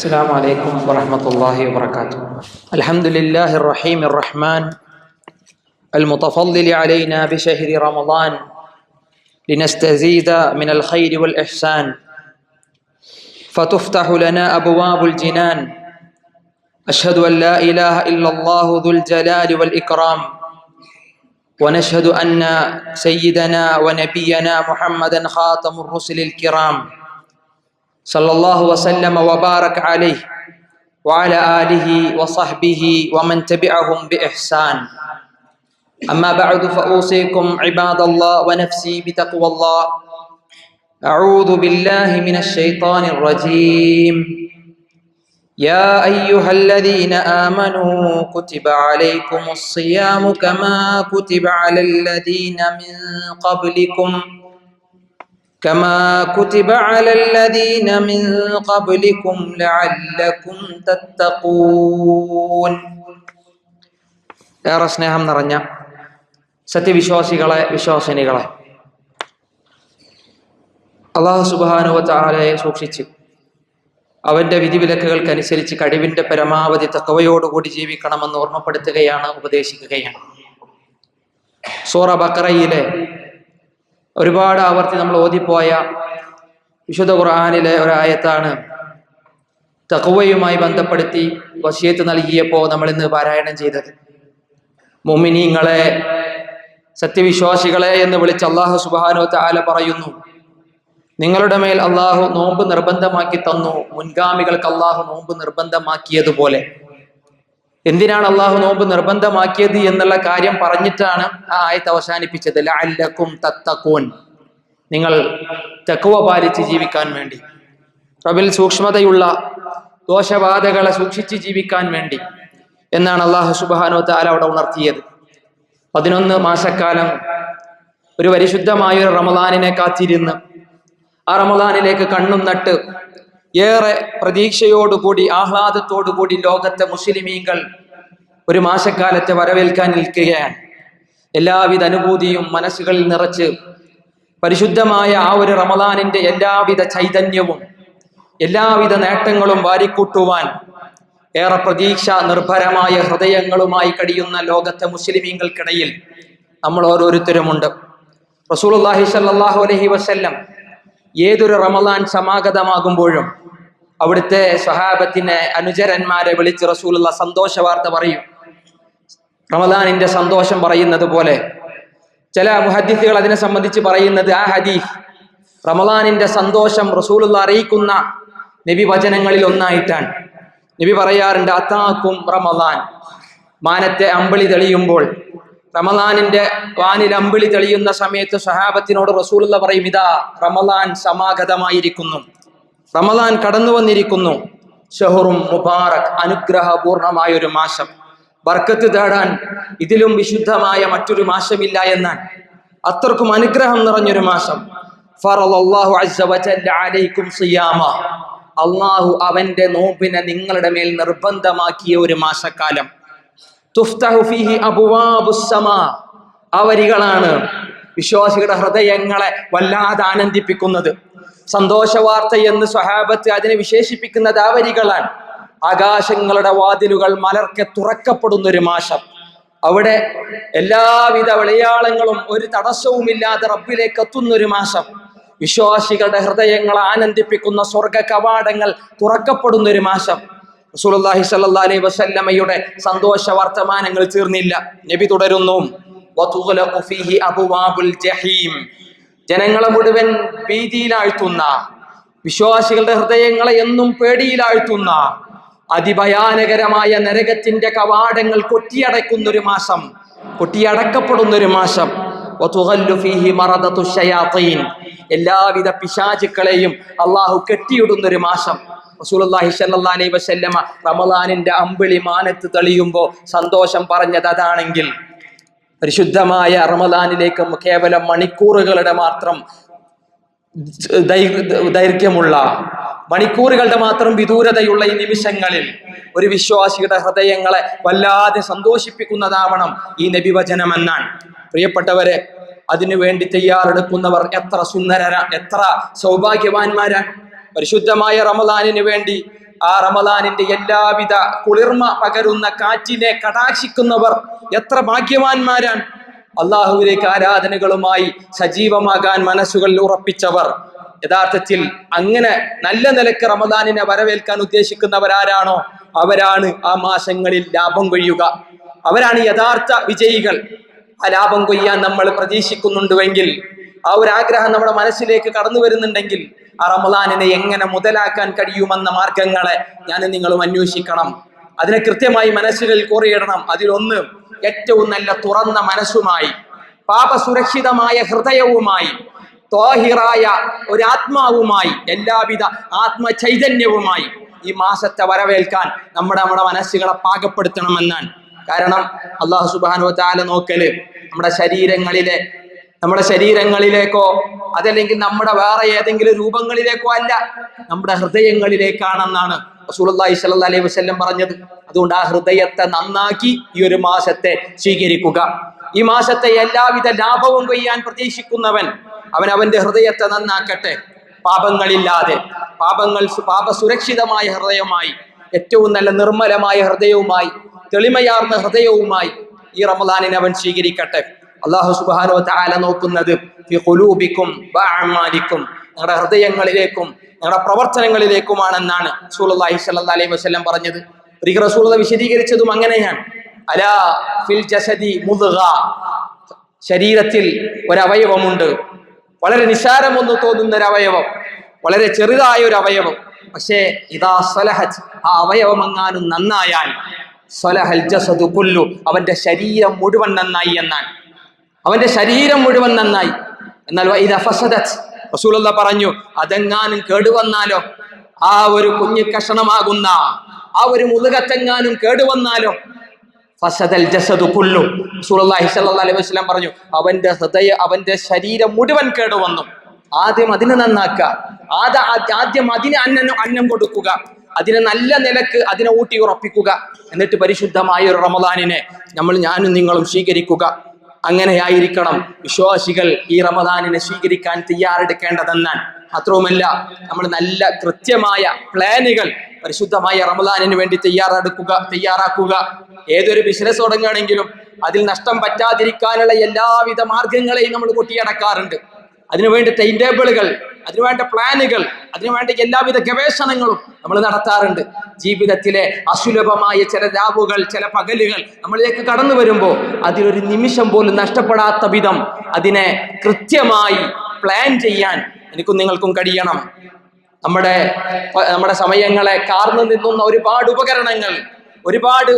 السلام عليكم ورحمة الله وبركاته. الحمد لله الرحيم الرحمن المتفضل علينا بشهر رمضان لنستزيد من الخير والإحسان. فتفتح لنا أبواب الجنان. أشهد أن لا إله إلا الله ذو الجلال والإكرام. ونشهد أن سيدنا ونبينا محمدا خاتم الرسل الكرام. صلى الله وسلم وبارك عليه وعلى آله وصحبه ومن تبعهم بإحسان. أما بعد فأوصيكم عباد الله ونفسي بتقوى الله. أعوذ بالله من الشيطان الرجيم. يا أيها الذين آمنوا كتب عليكم الصيام كما كتب على الذين من قبلكم. كما كتب على الذين من قبلكم لعلكم تتقون ഏറെ സ്നേഹം നിറഞ്ഞ സത്യവിശ്വാസികളെ വിശ്വാസിനികളെ അള്ളാഹു സുബാനുവ ചാലയെ സൂക്ഷിച്ച് അവന്റെ വിധിവിലക്കുകൾക്കനുസരിച്ച് കഴിവിന്റെ പരമാവധി തക്കവയോടുകൂടി ജീവിക്കണമെന്ന് ഓർമ്മപ്പെടുത്തുകയാണ് ഉപദേശിക്കുകയാണ് സൂറ ബക്കറയിലെ ഒരുപാട് ആവർത്തി നമ്മൾ ഓതിപ്പോയ വിശുദ്ധ ഖുർആാനിലെ ഒരായത്താണ്. തക്കവയുമായി ബന്ധപ്പെടുത്തി വസിയത്ത് നൽകിയപ്പോൾ നമ്മൾ ഇന്ന് പാരായണം ചെയ്തത്. മുമിനീങ്ങളെ സത്യവിശ്വാസികളെ എന്ന് വിളിച്ച് അള്ളാഹു സുബാനോ താല പറയുന്നു നിങ്ങളുടെ മേൽ അള്ളാഹു നോമ്പ് നിർബന്ധമാക്കി തന്നു മുൻഗാമികൾക്ക് അള്ളാഹു നോമ്പ് നിർബന്ധമാക്കിയതുപോലെ. എന്തിനാണ് അള്ളാഹു നോമ്പ് നിർബന്ധമാക്കിയത് എന്നുള്ള കാര്യം പറഞ്ഞിട്ടാണ് ആ ആയത്ത് അവസാനിപ്പിച്ചത്. ലഅല്ലക്കും തത്തക്കൂൻ നിങ്ങൾ തെക്കുവ പാലിച്ച് ജീവിക്കാൻ വേണ്ടി. റബിൽ സൂക്ഷ്മതയുള്ള ദോഷബാധകളെ സൂക്ഷിച്ച് ജീവിക്കാൻ വേണ്ടി എന്നാണ് അള്ളാഹു സുബാനോ താല അവിടെ ഉണർത്തിയത്. പതിനൊന്ന് മാസക്കാലം ഒരു പരിശുദ്ധമായ ഒരു റമദാനിനെ കാത്തിരുന്ന് ആ റമദാനിലേക്ക് കണ്ണും നട്ട് ഏറെ പ്രതീക്ഷയോടുകൂടി ആഹ്ലാദത്തോടുകൂടി ലോകത്തെ മുസ്ലിമീങ്ങൾ ഒരു മാസക്കാലത്തെ വരവേൽക്കാൻ നിൽക്കുകയാണ്. എല്ലാവിധ അനുഭൂതിയും മനസ്സുകളിൽ നിറച്ച് പരിശുദ്ധമായ ആ ഒരു റമദാനിന്റെ എല്ലാവിധ ചൈതന്യവും എല്ലാവിധ നേട്ടങ്ങളും വാരിക്കൂട്ടുവാൻ ഏറെ പ്രതീക്ഷ നിർഭരമായ ഹൃദയങ്ങളുമായി കഴിയുന്ന ലോകത്തെ മുസ്ലിമീങ്ങൾക്കിടയിൽ നമ്മൾ ഓരോരുത്തരുമുണ്ട്. റസൂലുള്ളാഹി സല്ലാഹു അലഹി വസ്ല്ലം ഏതൊരു റമദാൻ സമാഗതമാകുമ്പോഴും അവിടുത്തെ സ്വഹാബത്തിനെ അനുചരന്മാരെ വിളിച്ച് റസൂലുള്ള സന്തോഷ വാർത്ത പറയും. റമദാനിന്റെ സന്തോഷം പറയുന്നത് പോലെ ചില മുഹദ്ദിഫുകൾ അതിനെ സംബന്ധിച്ച് പറയുന്നത് ആ ഹദീഫ് റമദാനിന്റെ സന്തോഷം റസൂലുള്ള അറിയിക്കുന്ന നബി വചനങ്ങളിൽ ഒന്നായിട്ടാണ്. നബി പറയാറുണ്ട് അത്താക്കും റമദാൻ. മാനത്തെ അമ്പിളി തെളിയുമ്പോൾ റമദാനിന്റെ വാനിൽ അമ്പിളി തെളിയുന്ന സമയത്ത് സഹാബത്തിനോട് റസൂലുള്ള പറയും ഇതാ റമദാൻ സമാഗതമായിരിക്കുന്നു. റമദാൻ കടന്നു വന്നിരിക്കുന്നു. ഷഹറും മുബാറക് അനുഗ്രഹപൂർണമായ ഒരു മാസം. ബർക്കത്ത് തേടാൻ ഇതിലും വിശുദ്ധമായ മറ്റൊരു മാസമില്ല എന്നാൽ അത്രക്കും അനുഗ്രഹം നിറഞ്ഞൊരു മാസം. അള്ളാഹു അവന്റെ നോമ്പിനെ നിങ്ങളുടെ മേൽ നിർബന്ധമാക്കിയ ഒരു മാസക്കാലം. തുഫ്തഹു ഫീഹി അബ്വാബുസ് സമാ ആ വരികളാണ് വിശ്വാസികളുടെ ഹൃദയങ്ങളെ വല്ലാതെ ആനന്ദിപ്പിക്കുന്നത്. സന്തോഷ വാർത്ത എന്ന് സ്വഹാബത്ത് അതിനെ വിശേഷിപ്പിക്കുന്നത് ആ വരികളാണ് ആകാശങ്ങളുടെ വാതിലുകൾ മലർക്കെ തുറക്കപ്പെടുന്ന ഒരു മാസം അവിടെ എല്ലാവിധ വിളയാളങ്ങളും ഒരു തടസ്സവുമില്ലാതെ റബ്ബിലേക്ക് എത്തുന്ന ഒരു മാസം വിശ്വാസികളുടെ ഹൃദയങ്ങൾ ആനന്ദിപ്പിക്കുന്ന സ്വർഗ കവാടങ്ങൾ തുറക്കപ്പെടുന്ന ഒരു മാസം റസൂലുള്ളാഹി സ്വല്ലല്ലാഹി അലൈഹി വസല്ലമയുടെ സന്തോഷ വർത്തമാനങ്ങൾ തീർന്നില്ല. നബി തുടരുന്നു. വതുഗ്ലഖു ഫീഹി അബ്വാബുൽ ജഹീം. ജനങ്ങളെ മുഴുവൻ ഭീതിയിലാഴ്ത്തുന്ന വിശ്വാസികളുടെ ഹൃദയങ്ങളെ എന്നും പേടിയിലാഴ്ത്തുന്ന അതിഭയാനകരമായ നരകത്തിന്റെ കവാടങ്ങൾ കൊട്ടിയടക്കുന്ന ഒരു മാസം. കൊട്ടിയടക്കപ്പെടുന്ന ഒരു മാസം എല്ലാവിധ പിശാചുക്കളെയും അള്ളാഹു കെട്ടിയിടുന്ന ഒരു മാസം അലൈഹി വസല്ലമ റമദാനിന്റെ അമ്പിളി മാനത്ത് തെളിയുമ്പോൾ സന്തോഷം പറഞ്ഞത് അതാണെങ്കിൽ പരിശുദ്ധമായ റമദാനിലേക്ക് കേവലം മണിക്കൂറുകളുടെ മാത്രം ദൈർഘ്യമുള്ള മണിക്കൂറുകളുടെ മാത്രം വിദൂരതയുള്ള ഈ നിമിഷങ്ങളിൽ ഒരു വിശ്വാസിയുടെ ഹൃദയങ്ങളെ വല്ലാതെ സന്തോഷിപ്പിക്കുന്നതാവണം ഈ നബിവചനമെന്നാണ്. പ്രിയപ്പെട്ടവരെ അതിനുവേണ്ടി തയ്യാറെടുക്കുന്നവർ എത്ര സുന്ദരര എത്ര സൗഭാഗ്യവാന്മാരാണ് പരിശുദ്ധമായ റമദാനിന് വേണ്ടി ആ റമദാനിന്റെ എല്ലാവിധ കുളിർമ പകരുന്ന കാറ്റിനെ കടാക്ഷിക്കുന്നവർ എത്ര ഭാഗ്യവാന്മാരാണ്. അള്ളാഹുവിലേക്ക് ആരാധനകളുമായി സജീവമാകാൻ മനസ്സുകളിൽ ഉറപ്പിച്ചവർ. യഥാർത്ഥത്തിൽ അങ്ങനെ നല്ല നിലയ്ക്ക് റമദാനിനെ വരവേൽക്കാൻ ഉദ്ദേശിക്കുന്നവരാരാണോ? അവരാണ് ആ മാസങ്ങളിൽ ലാഭം കൊയ്യുക. അവരാണ് യഥാർത്ഥ വിജയികൾ. ആ ലാഭം കൊയ്യാൻ നമ്മൾ പ്രതീക്ഷിക്കുന്നുണ്ടുവെങ്കിൽ ആ ഒരു ആഗ്രഹം നമ്മുടെ മനസ്സിലേക്ക് കടന്നു വരുന്നുണ്ടെങ്കിൽ ആ റമദാനിനെ എങ്ങനെ മുതലാക്കാൻ കഴിയുമെന്ന മാർഗങ്ങളെ ഞാൻ നിങ്ങളും അന്വേഷിക്കണം. അതിനെ കൃത്യമായി മനസ്സുകളിൽ കുറിയിടണം. അതിലൊന്ന് ഏറ്റവും നല്ല തുറന്ന മനസ്സുമായി പാപസുരക്ഷിതമായ ഹൃദയവുമായി തോഹിറായ ഒരു ആത്മാവുമായി എല്ലാവിധ ആത്മചൈതന്യവുമായി ഈ മാസത്തെ വരവേൽക്കാൻ നമ്മുടെ നമ്മുടെ മനസ്സുകളെ പാകപ്പെടുത്തണമെന്നാണ്. കാരണം അള്ളാഹു സുബാനു താല നോക്കൽ നമ്മുടെ ശരീരങ്ങളിലെ നമ്മുടെ ശരീരങ്ങളിലേക്കോ അതല്ലെങ്കിൽ നമ്മുടെ വേറെ ഏതെങ്കിലും രൂപങ്ങളിലേക്കോ അല്ല നമ്മുടെ ഹൃദയങ്ങളിലേക്കാണെന്നാണ് റസൂലുള്ളാഹി സ്വല്ലല്ലാഹി അലൈഹി വസല്ലം പറഞ്ഞത്. അതുകൊണ്ട് ആ ഹൃദയത്തെ നന്നാക്കി ഈ ഒരു മാസത്തെ സ്വീകരിക്കുക. ഈ മാസത്തെ എല്ലാവിധ ലാഭവും കൊയ്യാൻ പ്രതീക്ഷിക്കുന്നവൻ അവൻ അവന്റെ ഹൃദയത്തെ നന്നാക്കട്ടെ. പാപങ്ങളില്ലാതെ പാപങ്ങൾ പാപ പാപസുരക്ഷിതമായ ഹൃദയമായി ഏറ്റവും നല്ല നിർമ്മലമായ ഹൃദയവുമായി തെളിമയാർന്ന ഹൃദയവുമായി ഈ റമദാനിനെ അവൻ സ്വീകരിക്കട്ടെ. അള്ളാഹു സുബാനോ താല നോക്കുന്നത് നിങ്ങളുടെ ഹൃദയങ്ങളിലേക്കും നിങ്ങളുടെ പ്രവർത്തനങ്ങളിലേക്കുമാണെന്നാണ് സ്വല്ലല്ലാഹി അലൈഹി വസല്ലം പറഞ്ഞത്. ഒരിക്കൽ റസൂലുള്ള വിശദീകരിച്ചതും അങ്ങനെയാണ്. അലാ ഫിൽ ജസദി ശരീരത്തിൽ ഒരവയവമുണ്ട്. വളരെ നിസാരമെന്ന് തോന്നുന്ന ഒരു അവയവം വളരെ ചെറുതായ ഒരു അവയവം പക്ഷേ ഇതാ സലഹജ് ആ അവയവം എങ്ങാനും നന്നായാൽ സ്വലഹൽ ജസദു കൊല്ലു അവന്റെ ശരീരം മുഴുവൻ നന്നായി എന്നാണ്. അവന്റെ ശരീരം മുഴുവൻ നന്നായി. എന്നാൽ റസൂലുള്ള പറഞ്ഞു അതെങ്ങാനും കേടുവന്നാലോ? ആ ഒരു കുഞ്ഞു കഷണമാകുന്ന ആ ഒരു മുതുകത്തെങ്ങാനും കേടുവന്നാലോ? ഫസദൽ ജസദു കുല്ലു. റസൂലുള്ളാഹി സ്വല്ലല്ലാഹി അലൈഹി വസല്ലം പറഞ്ഞു അവന്റെ ഹൃദയ അവന്റെ ശരീരം മുഴുവൻ കേടുവന്നു. ആദ്യം അതിനെ നന്നാക്കുക. ആദ ആദ്യം അതിന് അന്നം അന്നം കൊടുക്കുക. അതിനെ നല്ല നിലയ്ക്ക് അതിനെ ഊട്ടി ഉറപ്പിക്കുക. എന്നിട്ട് പരിശുദ്ധമായ ഒരു റമദാനിനെ നമ്മൾ ഞാനും നിങ്ങളും സ്വീകരിക്കുക. അങ്ങനെയായിരിക്കണം വിശ്വാസികൾ ഈ റമദാനിനെ സ്വീകരിക്കാൻ തയ്യാറെടുക്കേണ്ടതെന്നാണ് മാത്രവുമല്ല നമ്മൾ നല്ല കൃത്യമായ പ്ലാനുകൾ പരിശുദ്ധമായ റമദാനിന് വേണ്ടി തയ്യാറെടുക്കുക തയ്യാറാക്കുക. ഏതൊരു ബിസിനസ് തുടങ്ങുകയാണെങ്കിലും അതിൽ നഷ്ടം പറ്റാതിരിക്കാനുള്ള എല്ലാവിധ മാർഗങ്ങളെയും നമ്മൾ കൊട്ടിയടക്കാറുണ്ട് അതിനുവേണ്ടി ടൈം ടേബിളുകൾ അതിനുവേണ്ട പ്ലാനുകൾ അതിനുവേണ്ട എല്ലാവിധ ഗവേഷണങ്ങളും നമ്മൾ നടത്താറുണ്ട്. ജീവിതത്തിലെ അസുലഭമായ ചില രാവുകൾ ചില പകലുകൾ നമ്മളിലേക്ക് കടന്നു വരുമ്പോൾ അതിലൊരു നിമിഷം പോലും നഷ്ടപ്പെടാത്ത വിധം അതിനെ കൃത്യമായി പ്ലാൻ ചെയ്യാൻ എനിക്കും നിങ്ങൾക്കും കഴിയണം. നമ്മുടെ നമ്മുടെ സമയങ്ങളെ കാർന്നു നിന്നുന്ന ഒരുപാട് ഉപകരണങ്ങൾ ഒരുപാട്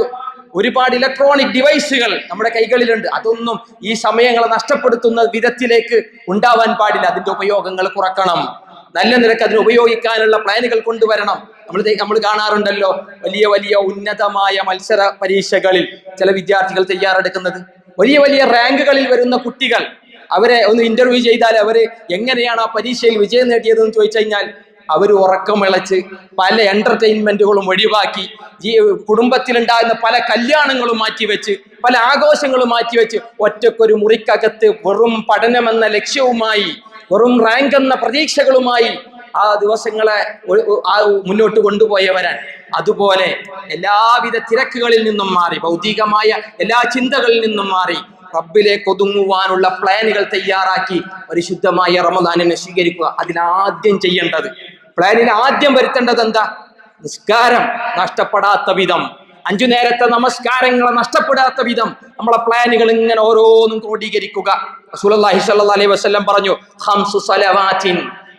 ഒരുപാട് ഇലക്ട്രോണിക് ഡിവൈസുകൾ നമ്മുടെ കൈകളിലുണ്ട്. അതൊന്നും ഈ സമയങ്ങളെ നഷ്ടപ്പെടുത്തുന്ന വിധത്തിലേക്ക് ഉണ്ടാവാൻ പാടില്ല. അതിന്റെ ഉപയോഗങ്ങൾ കുറക്കണം. നല്ല നിരക്ക് അതിന് ഉപയോഗിക്കാനുള്ള പ്ലാനുകൾ കൊണ്ടുവരണം. നമ്മൾ നമ്മൾ കാണാറുണ്ടല്ലോ വലിയ വലിയ ഉന്നതമായ മത്സര പരീക്ഷകളിൽ ചില വിദ്യാർത്ഥികൾ തയ്യാറെടുക്കുന്നത്. വലിയ വലിയ റാങ്കുകളിൽ വരുന്ന കുട്ടികൾ അവരെ ഒന്ന് ഇന്റർവ്യൂ ചെയ്താൽ അവർ എങ്ങനെയാണ് ആ പരീക്ഷയിൽ വിജയം നേടിയതെന്ന് ചോദിച്ചു കഴിഞ്ഞാൽ അവർ ഉറക്കം ഉറക്കമിളച്ച് പല എന്റർടൈൻമെന്റുകളും ഒഴിവാക്കി ജീ കുടുംബത്തിലുണ്ടാകുന്ന പല കല്യാണങ്ങളും മാറ്റിവെച്ച് പല ആഘോഷങ്ങളും മാറ്റിവെച്ച് ഒറ്റക്കൊരു മുറിക്കകത്ത് വെറും പഠനമെന്ന ലക്ഷ്യവുമായി വെറും റാങ്ക് എന്ന പ്രതീക്ഷകളുമായി ആ ദിവസങ്ങളെ ആ മുന്നോട്ട് കൊണ്ടുപോയവരാണ്. അതുപോലെ എല്ലാവിധ തിരക്കുകളിൽ നിന്നും മാറി ഭൗതികമായ എല്ലാ ചിന്തകളിൽ നിന്നും മാറി റബ്ബിലേക്ക് ഒതുങ്ങുവാനുള്ള പ്ലാനുകൾ തയ്യാറാക്കി പരിശുദ്ധമായ റമദാനിനെ സ്വീകരിക്കുക. അതിലാദ്യം ചെയ്യേണ്ടത് പ്ലാനിൽ ആദ്യം വരുത്തേണ്ടത് എന്താ? നിസ്കാരം. നഷ്ടപ്പെടാത്ത വിധം. അഞ്ചു നേരത്തെ നമസ്കാരങ്ങൾ നഷ്ടപ്പെടാത്ത വിധം. നമ്മളെ പ്ലാനുകൾ ഇങ്ങനെ ഓരോന്നും ക്രോഡീകരിക്കുക. അലൈഹി വസല്ലം പറഞ്ഞു ഹംസു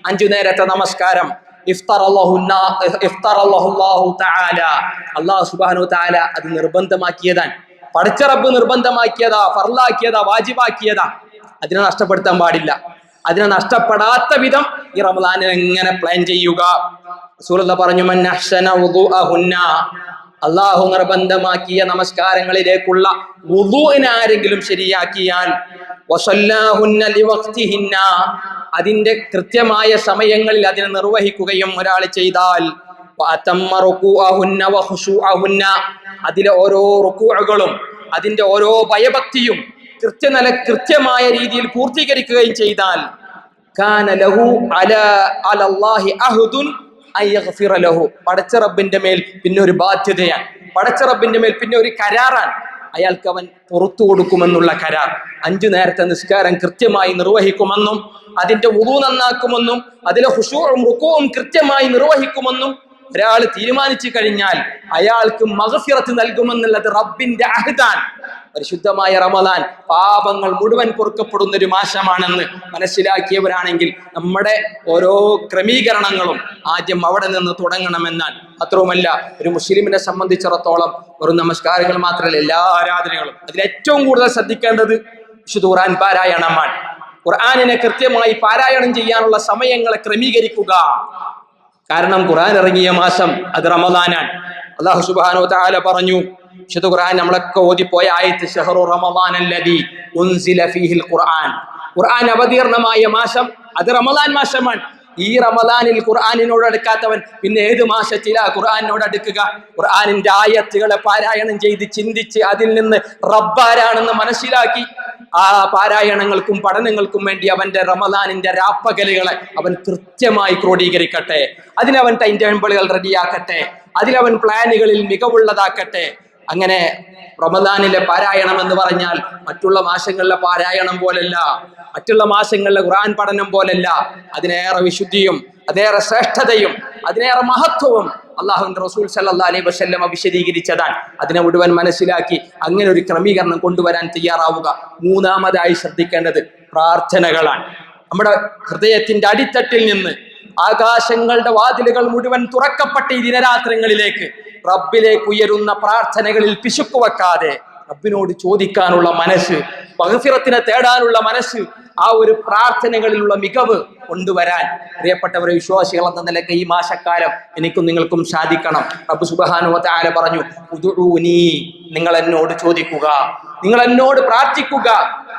അഞ്ചു നേരത്തെ നമസ്കാരം. ഇഫ്തറല്ലാഹു നാ- ഇഫ്തറല്ലാഹു അല്ലാഹു തആല. അല്ലാഹു സുബ്ഹാനഹു തആല അത് നിർബന്ധമാക്കിയതാണ്. പഠിച്ച റബ്ബ് നിർബന്ധമാക്കിയതാ ഫർലാക്കിയതാ വാജിബാക്കിയതാ. അതിനെ നഷ്ടപ്പെടുത്താൻ പാടില്ല. അതിനെ നഷ്ടപ്പെടാത്ത വിധം ഈ റമദാനിൽ എങ്ങനെ പ്ലാൻ ചെയ്യുക സുഹൃത്ത് പറഞ്ഞു. അള്ളാഹു നിർബന്ധമാക്കിയ നമസ്കാരങ്ങളിലേക്കുള്ള ആരെങ്കിലും ശരിയാക്കിയാൽ. അതിന്റെ കൃത്യമായ സമയങ്ങളിൽ അതിനെ നിർവഹിക്കുകയും ഒരാൾ ചെയ്താൽ. അതിലെ ഓരോ റുക്കുകളും അതിന്റെ ഓരോ ഭയഭക്തിയും കൃത്യനില കൃത്യമായ രീതിയിൽ പൂർത്തീകരിക്കുകയും ചെയ്താൽ പടച്ച റബ്ബിന്റെ മേൽ പിന്നെ ഒരു ബാധ്യതയാണ്. പടച്ച റബ്ബിന്റെ മേൽ പിന്നെ ഒരു കരാറാണ്. അയാൾക്ക് അവൻ പുറത്തു കൊടുക്കുമെന്നുള്ള കരാർ. അഞ്ചു നേരത്തെ നിസ്കാരം കൃത്യമായി നിർവഹിക്കുമെന്നും അതിന്റെ ഉറു നന്നാക്കുമെന്നും അതിലെ ഹുഷൂറും റുക്കവും കൃത്യമായി നിർവഹിക്കുമെന്നും ഒരാൾ തീരുമാനിച്ചു കഴിഞ്ഞാൽ അയാൾക്ക് മഹഫിറത്ത് നൽകുമെന്നുള്ളത് റബ്ബിന്റെ അഹ്ദാൻ പരിശുദ്ധമായ റമദാൻ പാപങ്ങൾ മുഴുവൻ പൊറുക്കപ്പെടുന്ന ഒരു മാസമാണെന്ന് മനസ്സിലാക്കിയവരാണെങ്കിൽ നമ്മുടെ ഓരോ ക്രമീകരണങ്ങളും ആദ്യം അവിടെ നിന്ന് തുടങ്ങണമെന്നാൽ അത്രവുമല്ല ഒരു മുസ്ലിമിനെ സംബന്ധിച്ചിടത്തോളം വെറും നമസ്കാരങ്ങൾ മാത്രമല്ല എല്ലാ ആരാധനകളും. അതിൽ ഏറ്റവും കൂടുതൽ ശ്രദ്ധിക്കേണ്ടത് വിശുദ്ധ ഖുർആൻ പാരായണമാണ്. ഖുർആാനിനെ കൃത്യമായി പാരായണം ചെയ്യാനുള്ള സമയങ്ങളെ ക്രമീകരിക്കുക. കാരണം ഖുർആൻ ഇറങ്ങിയ മാസം അത് റമദാനാണ്. അള്ളാഹു സുബ്ഹാനഹു താല പറഞ്ഞു വിശുദ്ധ ഖുർആൻ നമ്മളൊക്കെ ഓതിപ്പോയ ആയത്ത് ഷഹറു റമദാൻ ഉൻസില ഫീഹിൽ ഖുർആൻ. ഖുർആൻ അവതീർണമായ മാസം അത് റമദാൻ മാസമാണ്. ഈ റമദാനിൽ ഖുർആനിനോട് അടുക്കാത്തവൻ പിന്നെ ഏത് മാസത്തിലാ ഖുർആനിനോട് അടുക്കുക? ഖുർആാനിന്റെ ആയത്തുകളെ പാരായണം ചെയ്ത് ചിന്തിച്ച് അതിൽ നിന്ന് റബ്ബാരാണെന്ന് മനസ്സിലാക്കി. ആ പാരായണങ്ങൾക്കും പഠനങ്ങൾക്കും വേണ്ടി അവന്റെ റമദാനിന്റെ രാപ്പകലുകളെ അവൻ കൃത്യമായി ക്രോഡീകരിക്കട്ടെ. അതിനവൻ ടൈം ടേബിളുകൾ റെഡിയാക്കട്ടെ അതിലവൻ പ്ലാനുകളിൽ മികവുള്ളതാക്കട്ടെ. അങ്ങനെ റമദാനിലെ പാരായണം എന്ന് പറഞ്ഞാൽ മറ്റുള്ള മാസങ്ങളിലെ പാരായണം പോലല്ല മറ്റുള്ള മാസങ്ങളിലെ ഖുറാൻ പഠനം പോലല്ല. അതിനേറെ വിശുദ്ധിയും അതേറെ ശ്രേഷ്ഠതയും അതിനേറെ മഹത്വവും അള്ളാഹുവിന്റെ റസൂൽ സല്ലാ അലൈ വസല്ലം വിശദീകരിച്ചതാണ്. അതിനെ മുഴുവൻ മനസ്സിലാക്കി അങ്ങനെ ഒരു ക്രമീകരണം കൊണ്ടുവരാൻ തയ്യാറാവുക. മൂന്നാമതായി ശ്രദ്ധിക്കേണ്ടത് പ്രാർത്ഥനകളാണ്. നമ്മുടെ ഹൃദയത്തിന്റെ അടിത്തട്ടിൽ നിന്ന് ആകാശങ്ങളുടെ വാതിലുകൾ മുഴുവൻ തുറക്കപ്പെട്ട ഈ ദിനരാത്രങ്ങളിലേക്ക് റബ്ബിലേക്ക് ഉയരുന്ന പ്രാർത്ഥനകളിൽ പിശുക്കു വെക്കാതെ റബ്ബിനോട് ചോദിക്കാനുള്ള മനസ്സ് പകഫിറത്തിനെ തേടാനുള്ള മനസ്സ് ആ ഒരു പ്രാർത്ഥനകളിലുള്ള മികവ് കൊണ്ടുവരാൻ. പ്രിയപ്പെട്ടവരെ വിശ്വാസികൾ എന്ന നിലയ്ക്ക് ഈ മാസക്കാലം എനിക്കും നിങ്ങൾക്കും സാധിക്കണം. റബ്ബ് സുബഹാനുവത്തെ ആര പറഞ്ഞു ഉദുഊനി നിങ്ങൾ എന്നോട് ചോദിക്കുക. നിങ്ങൾ എന്നോട് പ്രാർത്ഥിക്കുക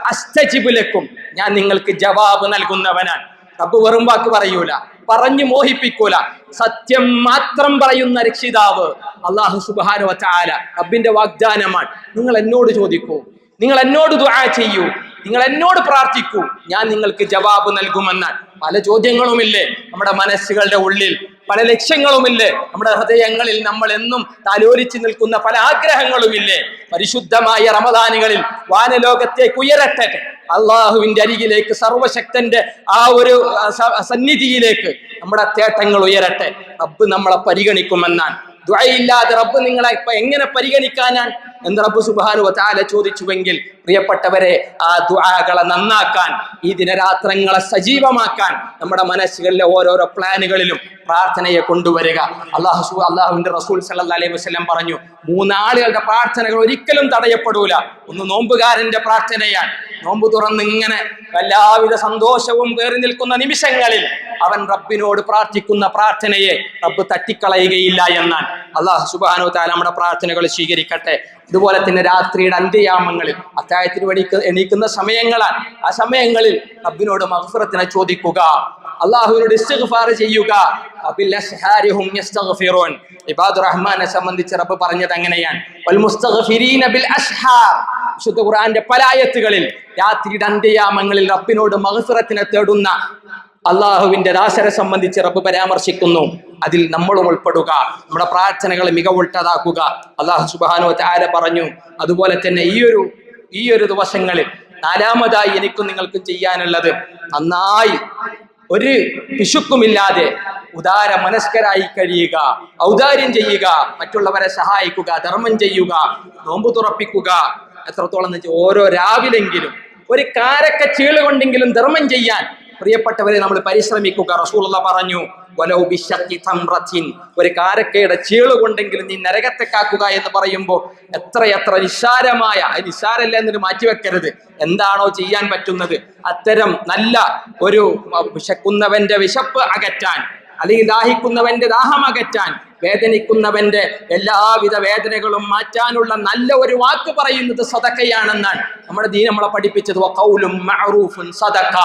അസ്തജിബുലക്കും ഞാൻ നിങ്ങൾക്ക് ജവാബ് നൽകുന്നവനാണ്. റബ്ബ് വെറും വാക്ക് പറയൂല. പറഞ്ഞു മോഹിപ്പിക്കൂല. സത്യം മാത്രം പറയുന്ന രക്ഷിതാവ് അള്ളാഹു സുബാനു വച്ചാല റബ്ബിന്റെ വാഗ്ദാനമാണ്. നിങ്ങൾ എന്നോട് ചോദിക്കൂ. നിങ്ങൾ എന്നോട് ദുആ ചെയ്യൂ. നിങ്ങൾ എന്നോട് പ്രാർത്ഥിക്കൂ. ഞാൻ നിങ്ങൾക്ക് ജവാബ് നൽകുമെന്നാണ്. പല ചോദ്യങ്ങളുമില്ലേ നമ്മുടെ മനസ്സുകളുടെ ഉള്ളിൽ. പല ലക്ഷ്യങ്ങളുമില്ലേ നമ്മുടെ ഹൃദയങ്ങളിൽ നമ്മൾ എന്നും താലോലിച്ചു നിൽക്കുന്ന പല ആഗ്രഹങ്ങളുമില്ലേ. പരിശുദ്ധമായ റമദാനുകളിൽ വാനലോകത്തേക്ക് ഉയരട്ടെ. അള്ളാഹുവിന്റെ അരികിലേക്ക് സർവശക്തന്റെ ആ ഒരു സന്നിധിയിലേക്ക് നമ്മുടെ തേട്ടങ്ങൾ ഉയരട്ടെ. റബ്ബ് നമ്മളെ പരിഗണിക്കുമെന്നാണ്. ദ്വയില്ലാതെ റബ്ബ് നിങ്ങളെ ഇപ്പൊ എങ്ങനെ പരിഗണിക്കാനാണ്? എന്ന് റബ്ബ് സുബാനു താല ചോദിച്ചുവെങ്കിൽ പ്രിയപ്പെട്ടവരെ ആ ദുആകളെ നന്നാക്കാൻ ഈ ദിനരാത്രങ്ങളെ സജീവമാക്കാൻ നമ്മുടെ മനസ്സുകളിലെ ഓരോരോ പ്ലാനുകളിലും പ്രാർത്ഥനയെ കൊണ്ടുവരിക. അള്ളാഹു അള്ളാഹുവിന്റെ റസൂൽ സല്ലാ അലൈഹി വസല്ലം പറഞ്ഞു മൂന്നാളുകളുടെ പ്രാർത്ഥനകൾ ഒരിക്കലും തടയപ്പെടൂല. ഒന്ന് നോമ്പുകാരന്റെ പ്രാർത്ഥനയാണ്. നോമ്പ് തുറന്ന് ഇങ്ങനെ എല്ലാവിധ സന്തോഷവും കയറി നിൽക്കുന്ന നിമിഷങ്ങളിൽ അവൻ റബ്ബിനോട് പ്രാർത്ഥിക്കുന്ന പ്രാർത്ഥനയെ റബ്ബ് തട്ടിക്കളയുകയില്ല എന്നാണ്. അള്ളാഹു സുബാനു താല നമ്മുടെ പ്രാർത്ഥനകൾ സ്വീകരിക്കട്ടെ. അതുപോലെ തന്നെ രാത്രിയുടെ അന്ത്യയാമങ്ങളിൽ അത്തായത്തിന് വേണ്ടി എണീക്കുന്ന സമയങ്ങളാണ്. ആ സമയങ്ങളിൽ റബ്ബിനോട് മഹസുറത്തിനെ ചോദിക്കുക. അള്ളാഹുവിനോട് ഇസ്തിഗ്ഫാർ ചെയ്യുക. ഇബാദ് റഹ്മാനെ സംബന്ധിച്ച് റബ്ബ് പറഞ്ഞത് അസ്ഹാർ. വിശുദ്ധ ഖുർആന്റെ പല ആയത്തുകളിൽ രാത്രിയുടെ അന്ത്യയാമങ്ങളിൽ റബ്ബിനോട് മഹസുറത്തിനെ തേടുന്ന അള്ളാഹുവിന്റെ രാശരെ സംബന്ധിച്ച് റബ്ബ് പരാമർശിക്കുന്നു. അതിൽ നമ്മളും ഉൾപ്പെടുക. നമ്മുടെ പ്രാർത്ഥനകളെ മികവുട്ടതാക്കുക അള്ളാഹു സുബാനോ താര പറഞ്ഞു. അതുപോലെ തന്നെ ഈ ഒരു ഈ ഒരു ദിവസങ്ങളിൽ നാലാമതായി എനിക്കും നിങ്ങൾക്ക് ചെയ്യാനുള്ളത് നന്നായി ഒരു പിശുക്കുമില്ലാതെ ഉദാര മനസ്കരായി കഴിയുക ഔദാര്യം ചെയ്യുക മറ്റുള്ളവരെ സഹായിക്കുക ധർമ്മം ചെയ്യുക നോമ്പ് തുറപ്പിക്കുക. എത്രത്തോളം എന്ന് വെച്ചാൽ ഓരോ രാവിലെങ്കിലും ഒരു കാരക്ക ചീൾ കൊണ്ടെങ്കിലും ധർമ്മം ചെയ്യാൻ പ്രിയപ്പെട്ടവരെ നമ്മൾ പരിശ്രമിക്കുക. റസൂലുള്ള പറഞ്ഞു ഒരു കാരക്കയുടെ ചീളുകൊണ്ടെങ്കിലും നീ നരകത്തെ കാക്കുക എന്ന് പറയുമ്പോൾ എത്രയെത്ര നിസ്സാരമായ നിസ്സാരല്ല എന്നൊരു മാറ്റിവെക്കരുത് എന്താണോ ചെയ്യാൻ പറ്റുന്നത്? അത്തരം നല്ല ഒരു വിശക്കുന്നവന്റെ വിശപ്പ് അകറ്റാൻ അല്ലെങ്കിൽ ദാഹിക്കുന്നവന്റെ ദാഹം അകറ്റാൻ വേദനിക്കുന്നവന്റെ എല്ലാവിധ വേദനകളും മാറ്റാനുള്ള നല്ല ഒരു വാക്ക് പറയുന്നത് സദക്കയാണെന്നാണ്. നമ്മുടെ ദീൻ നമ്മളെ പഠിപ്പിച്ചത്. വഖൗലും മഅറൂഫുൻ സദക്ക.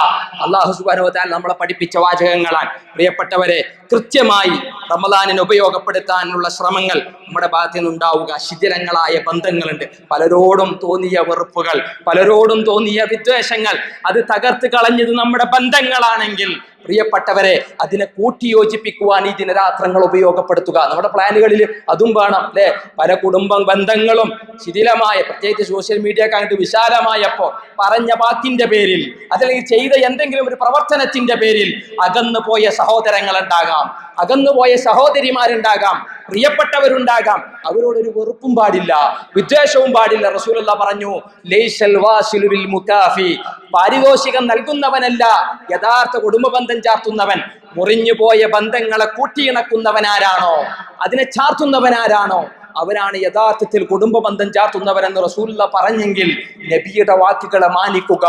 വ തആല നമ്മളെ പഠിപ്പിച്ച വാചകങ്ങളാണ്. പ്രിയപ്പെട്ടവരെ കൃത്യമായി റമദാനിനെ ഉപയോഗപ്പെടുത്താനുള്ള ശ്രമങ്ങൾ നമ്മുടെ ഭാഗത്തു നിന്നുണ്ടാവുക ശിഥിലങ്ങളായ ബന്ധങ്ങളുണ്ട്. പലരോടും തോന്നിയ വെറുപ്പുകൾ പലരോടും തോന്നിയ വിദ്വേഷങ്ങൾ അത് തകർത്ത് കളഞ്ഞത് നമ്മുടെ ബന്ധങ്ങളാണെങ്കിൽ പ്രിയപ്പെട്ടവരെ അതിനെ കൂട്ടിയോജിപ്പിക്കുവാൻ ഈ ദിനരാത്രങ്ങൾ ഉപയോഗപ്പെടുത്തുക. നമ്മുടെ പ്ലാനുകളിൽ അതും വേണം അല്ലെ? പല കുടുംബ ബന്ധങ്ങളും ശിഥിലമായ പ്രത്യേകിച്ച് സോഷ്യൽ മീഡിയ കണ്ടിട്ട് വിശാലമായപ്പോ പറഞ്ഞ വാക്കിന്റെ പേരിൽ അതല്ലെങ്കിൽ ചെയ്ത എന്തെങ്കിലും ഒരു പ്രവർത്തനത്തിന്റെ പേരിൽ അകന്നു പോയ സഹോദരങ്ങൾ ഉണ്ടാകാം അകന്നുപോയ സഹോദരിമാരുണ്ടാകാം. പ്രിയപ്പെട്ടവരുണ്ടാകാം. അവരോടൊരു വെറുപ്പും പാടില്ല വിദ്വേഷവും പാടില്ല. റസൂലുള്ള പറഞ്ഞു മുക്കാഫി. പാരിതോഷികം നൽകുന്നവനല്ല യഥാർത്ഥ കുടുംബ ബന്ധം ചാർത്തുന്നവൻ. മുറിഞ്ഞു പോയ ബന്ധങ്ങളെ കൂട്ടിയിണക്കുന്നവനാരാണോ? അതിനെ ചാർത്തുന്നവനാരാണോ? അവരാണ് യഥാർത്ഥത്തിൽ കുടുംബ ബന്ധം ചാർത്തുന്നവരെന്ന് റസൂല്ല പറഞ്ഞെങ്കിൽ നബിയുടെ വാക്കുകളെ മാനിക്കുക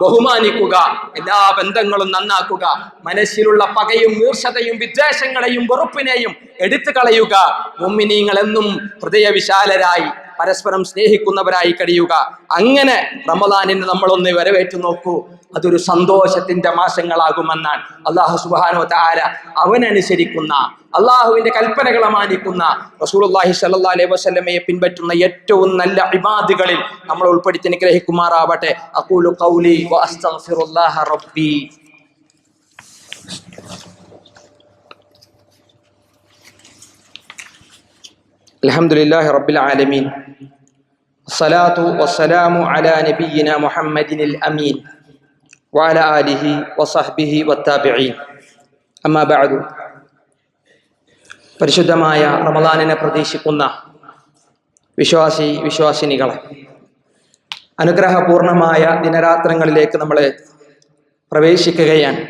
ബഹുമാനിക്കുക എല്ലാ ബന്ധങ്ങളും നന്നാക്കുക മനസ്സിലുള്ള പകയും മൂർച്ഛതയും വിദ്വേഷങ്ങളെയും വെറുപ്പിനെയും എടുത്തു കളയുക മുമ്മിനീങ്ങൾ എന്നും ഹൃദയവിശാലരായി പരസ്പരം സ്നേഹിക്കുന്നവരായി കഴിയുക. അങ്ങനെ റമദാനിന് നമ്മളൊന്ന് വരവേറ്റു നോക്കൂ. അതൊരു സന്തോഷത്തിന്റെ മാസങ്ങളാകുമെന്നാണ് അള്ളാഹു സുബാനോ താര അവനനുസരിക്കുന്ന അള്ളാഹുവിന്റെ കൽപ്പനകളെ മാനിക്കുന്ന റസൂലുള്ളാഹി സ്വല്ലല്ലാഹി അലൈഹി വസല്ലമയെ പിൻപറ്റുന്ന ഏറ്റവും നല്ല ഇബാദുകളിൽ നമ്മൾ ഉൾപ്പെടുത്തി അനുഗ്രഹിക്കുമാറാവട്ടെ. അഖൂലു ഖൗലി വഅസ്തഗ്ഫിറുല്ലാഹ റബ്ബി. അലഹമുല്ലാഹി റബ്ബിൽ ആലമീൻ. സലാത്തു വസ്സലാമു അലാ നബീന മുഹമ്മദിൻ അമീൻ. വാല ആലിഹി വസഹ്ബിഹി വത്താബിഈൻ. അമ്മാ ബഅദു. പരിശുദ്ധമായ റമദാനിനെ പ്രതീക്ഷിക്കുന്ന വിശ്വാസി വിശ്വാസിനികളെ അനുഗ്രഹപൂർണമായ ദിനരാത്രങ്ങളിലേക്ക് നമ്മൾ പ്രവേശിക്കുകയാണ്.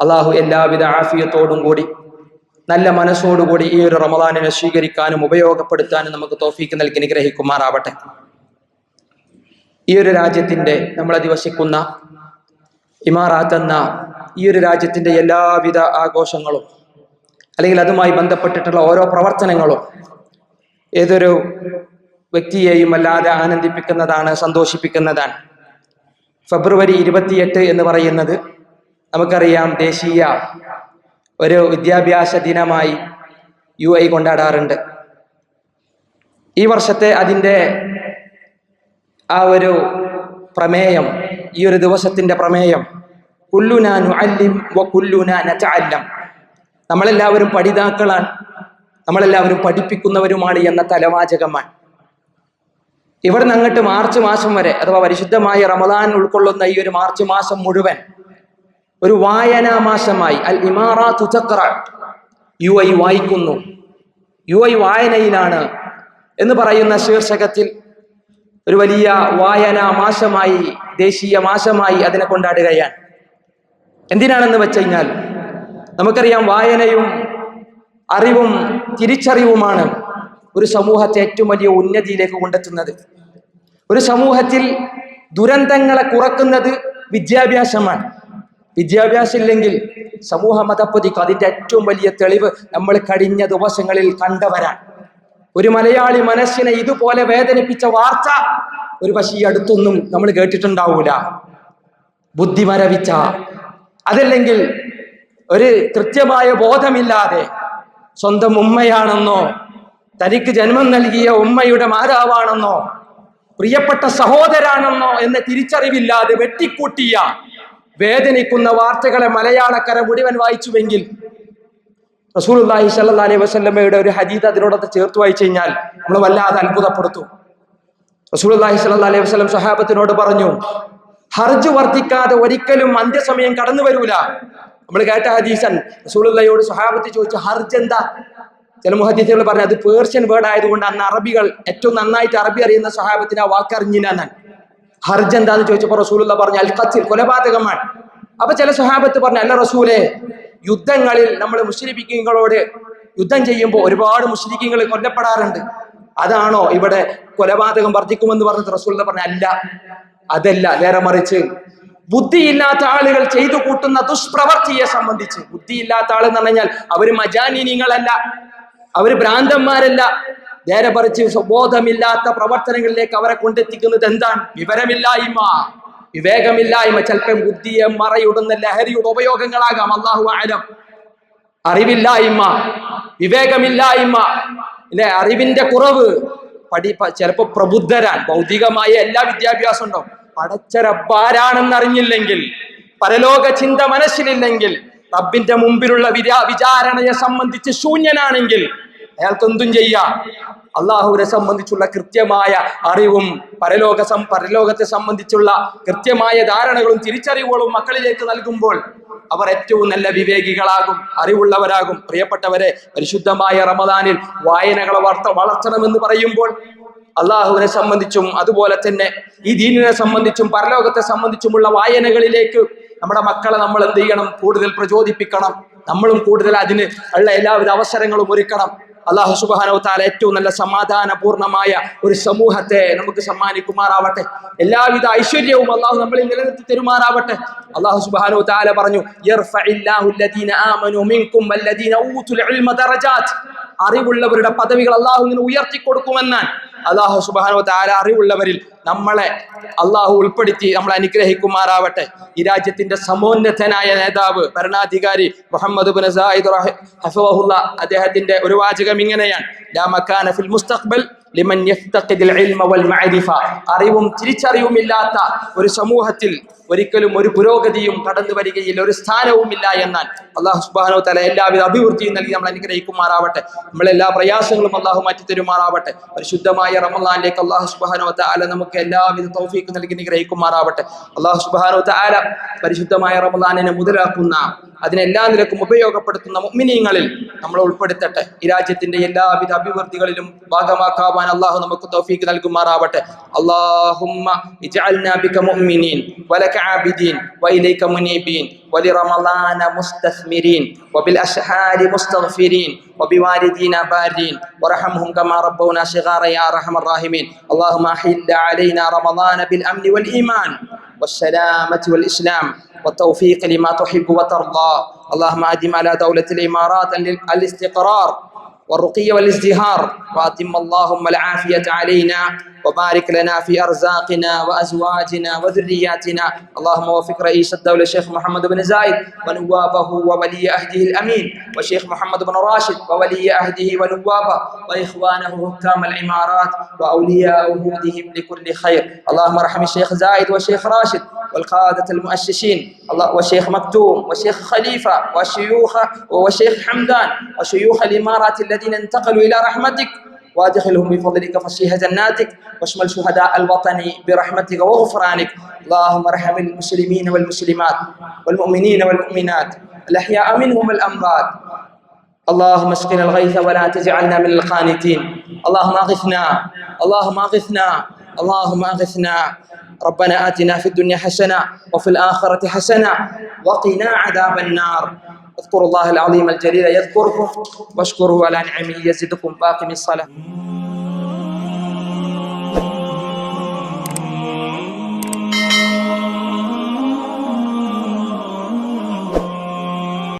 അള്ളാഹു എല്ലാവിധ ആഫിയത്തോടും കൂടി നല്ല മനസ്സോടുകൂടി ഈ ഒരു റമദാനിനെ സ്വീകരിക്കാനും ഉപയോഗപ്പെടുത്താനും നമുക്ക് തോഫീക്ക് നൽകി അനുഗ്രഹിക്കുമാറാവട്ടെ. ഈ ഒരു രാജ്യത്തിന്റെ നമ്മൾ അധിവസിക്കുന്ന ഇമാറാത്ത് എന്ന ഈ ഒരു രാജ്യത്തിന്റെ എല്ലാവിധ ആഘോഷങ്ങളും അല്ലെങ്കിൽ അതുമായി ബന്ധപ്പെട്ടിട്ടുള്ള ഓരോ പ്രവർത്തനങ്ങളും ഏതൊരു വ്യക്തിയെയും അല്ലാതെ ആനന്ദിപ്പിക്കുന്നതാണ് സന്തോഷിപ്പിക്കുന്നതാണ്. ഫെബ്രുവരി ഇരുപത്തിയെട്ട് എന്ന് പറയുന്നത് നമുക്കറിയാം ദേശീയ ഒരു വിദ്യാഭ്യാസ ദിനമായി യു ഐ കൊണ്ടാടാറുണ്ട്. ഈ വർഷത്തെ അതിന്റെ ആ ഒരു പ്രമേയം ഈ ഒരു ദിവസത്തിന്റെ പ്രമേയം കുല്ലുനാനു അല്ലിം വ കുല്ലുനാ നമ്മളെല്ലാവരും പഠിതാക്കളാണ്. നമ്മളെല്ലാവരും പഠിപ്പിക്കുന്നവരുമാണ് എന്ന തലവാചകമാണ്. ഇവിടുന്ന് അങ്ങോട്ട് മാർച്ച് മാസം വരെ അഥവാ പരിശുദ്ധമായ റമദാൻ ഉൾക്കൊള്ളുന്ന ഈ ഒരു മാർച്ച് മാസം മുഴുവൻ ഒരു വായനാ മാസമായി അൽ ഇമാറാത്തു തഖ്റ. യു ഐ വായിക്കുന്നു. യു ഐ വായനയിലാണ് എന്ന് പറയുന്ന ശീർഷകത്തിൽ ഒരു വലിയ വായനാ മാസമായി ദേശീയ മാസമായി അതിനെ കൊണ്ടാടുകയാണ്. എന്തിനാണെന്ന് വെച്ച് കഴിഞ്ഞാൽ നമുക്കറിയാം വായനയും അറിവും തിരിച്ചറിവുമാണ് ഒരു സമൂഹത്തെ ഏറ്റവും വലിയ ഉന്നതിയിലേക്ക് കൊണ്ടെത്തുന്നത്. ഒരു സമൂഹത്തിൽ ദുരന്തങ്ങളെ കുറക്കുന്നത് വിദ്യാഭ്യാസമാണ്. വിദ്യാഭ്യാസം ഇല്ലെങ്കിൽ സമൂഹ മതപ്പതിക്ക് അതിന്റെ ഏറ്റവും വലിയ തെളിവ് നമ്മൾ കഴിഞ്ഞ ദിവസങ്ങളിൽ കണ്ടവരാണ്. ഒരു മലയാളി മനസ്സിനെ ഇതുപോലെ വേദനിപ്പിച്ച വാർത്ത ഒരു പക്ഷേ ഈ അടുത്തൊന്നും നമ്മൾ കേട്ടിട്ടുണ്ടാവൂല. ബുദ്ധി മരവിച്ച അതല്ലെങ്കിൽ ഒരു കൃത്യമായ ബോധമില്ലാതെ സ്വന്തം ഉമ്മയാണെന്നോ തനിക്ക് ജന്മം നൽകിയ ഉമ്മയുടെ മാതാവാണെന്നോ പ്രിയപ്പെട്ട സഹോദരാണെന്നോ എന്ന തിരിച്ചറിവില്ലാതെ വെട്ടിക്കൂട്ടിയ വേദനിക്കുന്ന വാർത്തകളെ മലയാളക്കര മുഴുവൻ വായിച്ചുവെങ്കിൽ റസൂലുള്ളാഹി സല്ലാ അലൈഹി വസല്ലമയുടെ ഒരു ഹദീദ് അതിനോടൊത്ത് ചേർത്ത് വായിച്ചു കഴിഞ്ഞാൽ നമ്മൾ വല്ലാതെ അത്ഭുതപ്പെടുത്തും. റസൂലുള്ളാഹി സല്ലാ അലൈഹി വസ്ലം സഹാബത്തിനോട് പറഞ്ഞു ഹർജ് വർദ്ധിക്കാതെ ഒരിക്കലും അന്ത്യസമയം കടന്നു വരൂല. നമ്മൾ കേട്ട ഹദീസൻ റസൂലുള്ളയോട് സഹാബത്ത് ചോദിച്ചു ഹർജ് എന്താ? ചില മുഹദ്ദീസുകൾ പറഞ്ഞു അത് പേർഷ്യൻ വേർഡ് ആയതുകൊണ്ട് അന്ന് അറബികൾ ഏറ്റവും നന്നായിട്ട് അറബി അറിയുന്ന സഹാബത്തിന് ആ വാക്ക് അറിഞ്ഞില്ല ഹർജ് എന്താന്ന് ചോദിച്ചപ്പോൾ റസൂലുള്ള പറഞ്ഞു അൽ ഖത്തിൽ കൊലപാതകമാണ്. അപ്പൊ ചില സ്വഹാബത്ത് പറഞ്ഞു അല്ല റസൂലെ യുദ്ധങ്ങളിൽ നമ്മൾ മുസ്ലിമിങ്ങളോട് യുദ്ധം ചെയ്യുമ്പോൾ ഒരുപാട് മുസ്ലിങ്ങൾ കൊല്ലപ്പെടാറുണ്ട്. അതാണോ ഇവിടെ കൊലപാതകം വർദ്ധിക്കുമെന്ന് പറഞ്ഞത് റസൂൽ പറഞ്ഞ അല്ല അതല്ല നേരെ മറിച്ച്. ബുദ്ധിയില്ലാത്ത ആളുകൾ ചെയ്തു കൂട്ടുന്ന ദുഷ്പ്രവർത്തിയെ സംബന്ധിച്ച്. ബുദ്ധിയില്ലാത്ത ആൾ എന്ന് പറഞ്ഞാൽ അവർ മജാനിനികളല്ല അവർ ഭ്രാന്തന്മാരല്ല. നേരെ പറിച്ച് ബോധമില്ലാത്ത പ്രവർത്തനങ്ങളിലേക്ക് അവരെ കൊണ്ടെത്തിക്കുന്നത് എന്താണ്? വിവരമില്ലായ്മ. വിവേകമില്ലായ്മ. ചിലപ്പം ബുദ്ധിയെ മറയിടുന്ന ലഹരിയുടെ ഉപയോഗങ്ങളാകാം. അള്ളാഹു ആലം അറിവില്ലായ്മ. വിവേകമില്ലായ്മ. അല്ലെ? അറിവിന്റെ കുറവ്. പഠി ചിലപ്പോ പ്രബുദ്ധരാൻ ഭൗതികമായ എല്ലാ വിദ്യാഭ്യാസം ഉണ്ടോ? പടച്ചരപ്പാരാണെന്ന് അറിഞ്ഞില്ലെങ്കിൽ പരലോക ചിന്ത മനസ്സിലില്ലെങ്കിൽ റബ്ബിന്റെ മുമ്പിലുള്ള വിചാരണയെ സംബന്ധിച്ച് ശൂന്യനാണെങ്കിൽ അയാൾക്ക് എന്തും ചെയ്യാം. അള്ളാഹുവിനെ സംബന്ധിച്ചുള്ള കൃത്യമായ അറിവും പരലോക പരലോകത്തെ സംബന്ധിച്ചുള്ള കൃത്യമായ ധാരണകളും തിരിച്ചറിവുകളും മക്കളിലേക്ക് നൽകുമ്പോൾ അവർ ഏറ്റവും നല്ല വിവേകികളാകും അറിവുള്ളവരാകും. പ്രിയപ്പെട്ടവരെ പരിശുദ്ധമായ റമദാനിൽ വായനകളെ വളർത്ത വളർത്തണമെന്ന് പറയുമ്പോൾ അള്ളാഹുവിനെ സംബന്ധിച്ചും അതുപോലെ തന്നെ ഈ ദീനിനെ സംബന്ധിച്ചും പരലോകത്തെ സംബന്ധിച്ചുമുള്ള വായനകളിലേക്ക് നമ്മുടെ മക്കളെ നമ്മൾ എന്ത് ചെയ്യണം? കൂടുതൽ പ്രചോദിപ്പിക്കണം. നമ്മളും കൂടുതൽ അതിന് ഉള്ള എല്ലാവിധ അവസരങ്ങളും ഒരുക്കണം. അള്ളാഹു സുബാനോ താല ഏറ്റവും നല്ല സമാധാനപൂർണമായ ഒരു സമൂഹത്തെ നമുക്ക് സമ്മാനിക്കുമാറാവട്ടെ. എല്ലാവിധ ഐശ്വര്യവും അള്ളാഹു നമ്മളിൽ നിലനിർത്തി തരുമാറാവട്ടെ. അള്ളാഹു സുബാനോ താല പറഞ്ഞു. അറിവുള്ളവരുടെ പദവികൾ അള്ളാഹു ഉയർത്തി കൊടുക്കുമെന്നാൻ അള്ളാഹു സുബാനോ താര അറിവുള്ളവരിൽ നമ്മളെ അള്ളാഹു ഉൾപ്പെടുത്തി നമ്മളെ അനുഗ്രഹിക്കുമാറാവട്ടെ. ഈ രാജ്യത്തിന്റെ സമോന്നതനായ നേതാവ് ഭരണാധികാരി മുഹമ്മദ് അദ്ദേഹത്തിന്റെ ഒരു വാചകം ഇങ്ങനെയാണ്. മുസ്തഖ്ബൽ ലിമൻ അറിവും തിരിച്ചറിവുമില്ലാത്ത ഒരു സമൂഹത്തിൽ ഒരിക്കലും ഒരു പുരോഗതിയും കടന്നു വരികയില്ല ഒരു സ്ഥാനവും ഇല്ല എന്നാൽ അള്ളാഹു സുബാനോ തല എല്ലാവിധ അഭിവൃദ്ധിയും നൽകി നമ്മൾ അനുഗ്രഹിക്കുമാറാവട്ടെ. നമ്മളെ എല്ലാ പ്രയാസങ്ങളും അള്ളാഹു മാറ്റി തരുമാറാവട്ടെ പരിശുദ്ധമായ റമലാനിലേക്ക് അള്ളാഹു സുബാനോ താല നമുക്ക് എല്ലാവിധ തൗഫീഖ് നൽകി അനുഗ്രഹിക്കുമാറാവട്ടെ. അള്ളാഹു സുബാനോ താല പരിശുദ്ധമായ റമലാനിനെ മുതലാക്കുന്ന അതിനെല്ലാ നിലക്കും ഉപയോഗപ്പെടുത്തുന്ന മുഅ്മിനീങ്ങളിൽ നമ്മൾ ഉൾപ്പെടുത്തട്ടെ ഈ രാജ്യത്തിന്റെ എല്ലാവിധ അഭിവൃദ്ധികളിലും ഭാഗമാക്കാവാൻ അള്ളാഹു നമുക്ക് തൗഫീഖ് നൽകുമാറാവട്ടെ അള്ളാഹുമ്മ ഇജ്അൽനാ ബിക മുഅ്മിനീൻ വലക ആബിദീൻ വഇലൈക മുനീബീൻ ولرمضان مستثمرين وبالأسحار مستغفرين وبوالدينا بارين ورحمهم كما ربونا صغارا يا أرحم الراحمين اللهم أحل علينا رمضان بالأمن والإيمان والسلامة والإسلام والتوفيق لما تحب وترضى. اللهم أدم على دولة الإمارات الاستقرار والرقي والازدهار وأتم اللهم العافية علينا وبارك لنا في أرزاقنا وأزواجنا وذرياتنا. اللهم وفق رئيس الدولة الشيخ محمد بن زايد ونوابه وولي عهده الأمين والشيخ محمد بن راشد وولي عهده ونوابه وإخوانه حكام الامارات وأولياء عهودهم لكل خير. اللهم ارحم الشيخ زايد والشيخ راشد والقادة المؤسسين الله والشيخ مكتوم والشيخ خليفة والشيوخ والشيخ حمدان وشيوخ الإمارات الذين انتقلوا إلى رحمتك. وادخلهم بفضلك فصيح جناتك واشمل شهداء الوطن برحمتك وغفرانك. اللهم ارحم المسلمين والمسلمات والمؤمنين والمؤمنات. الأحياء منهم الأموات اللهم اسقنا الغيث ولا تجعلنا من القانتين. اللهم أغثنا. اللهم أغثنا. اللهم أغثنا. ربنا آتنا في الدنيا حسنة وفي الآخرة حسنة وقنا عذاب النار. اذكروا الله العظيم الجليل يذكركم واشكروا على نعمه يزدكم باقم الصلاة